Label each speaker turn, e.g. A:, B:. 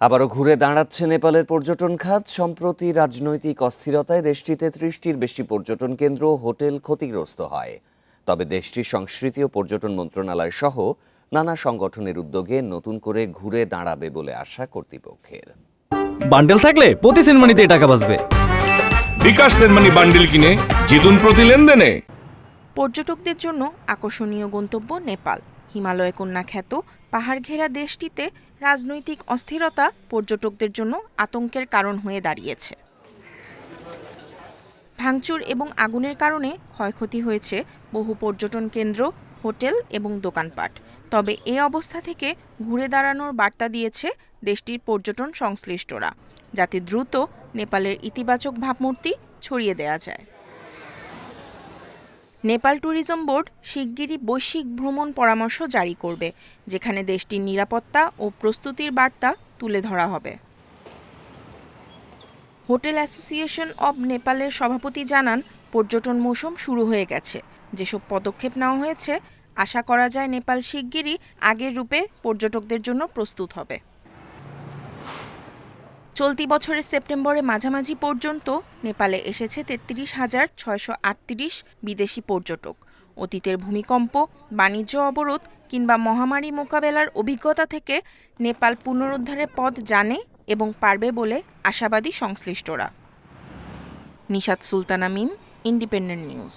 A: আবারও ঘুরে দাঁড়াচ্ছে নেপালের পর্যটন খাত। সম্প্রতি রাজনৈতিক অস্থিরতায় দেশটিতে ত্রিশটির বেশি পর্যটন কেন্দ্র হোটেল ক্ষতিগ্রস্ত হয়। তবে দেশটির সংস্কৃতি ও পর্যটন মন্ত্রণালয় সহ নানা সংগঠনের উদ্যোগে নতুন করে ঘুরে দাঁড়াবে বলে আশা কর্তৃপক্ষের।
B: বান্ডেল থাকলে প্রতি সেনমানিতে টাকা বাঁচবে।
C: বিকাশ সেনমানি বান্ডিল কিনে জিতুন প্রতি লেনদেনে।
D: পর্যটকদের জন্য আকর্ষণীয় গন্তব্য নেপাল। হিমালয় কন্যা খ্যাত পাহাড় ঘেরা দেশটিতে রাজনৈতিক অস্থিরতা পর্যটকদের জন্য আতঙ্কের কারণ হয়ে দাঁড়িয়েছে। ভাঙচুর এবং আগুনের কারণে ক্ষয়ক্ষতি হয়েছে বহু পর্যটন কেন্দ্র, হোটেল এবং দোকানপাট। তবে এ অবস্থা থেকে ঘুরে দাঁড়ানোর বার্তা দিয়েছে দেশটির পর্যটন সংশ্লিষ্টরা। যাতে দ্রুত নেপালের ইতিবাচক ভাবমূর্তি ছড়িয়ে দেওয়া যায়। নেপাল ট্যুরিজম বোর্ড শিগগিরই বৈশ্বিক ভ্রমণ পরামর্শ জারি করবে, যেখানে দেশটির নিরাপত্তা ও প্রস্তুতির বার্তা তুলে ধরা হবে। হোটেল অ্যাসোসিয়েশন অব নেপালের সভাপতি জানান, পর্যটন মৌসুম শুরু হয়ে গেছে। যেসব পদক্ষেপ নেওয়া হয়েছে, আশা করা যায় নেপাল শিগগিরই আগের রূপে পর্যটকদের জন্য প্রস্তুত হবে। চলতি বছরের সেপ্টেম্বরে মাঝামাঝি পর্যন্ত নেপালে এসেছে তেত্রিশ হাজার ছয়শো আটত্রিশ বিদেশি পর্যটক। অতীতের ভূমিকম্প, বাণিজ্য অবরোধ কিংবা মহামারী মোকাবেলার অভিজ্ঞতা থেকে নেপাল পুনরুদ্ধারের পথ জানে এবং পারবে বলে আশাবাদী সংশ্লিষ্টরা। Nishat Sultana Mim, Independent News.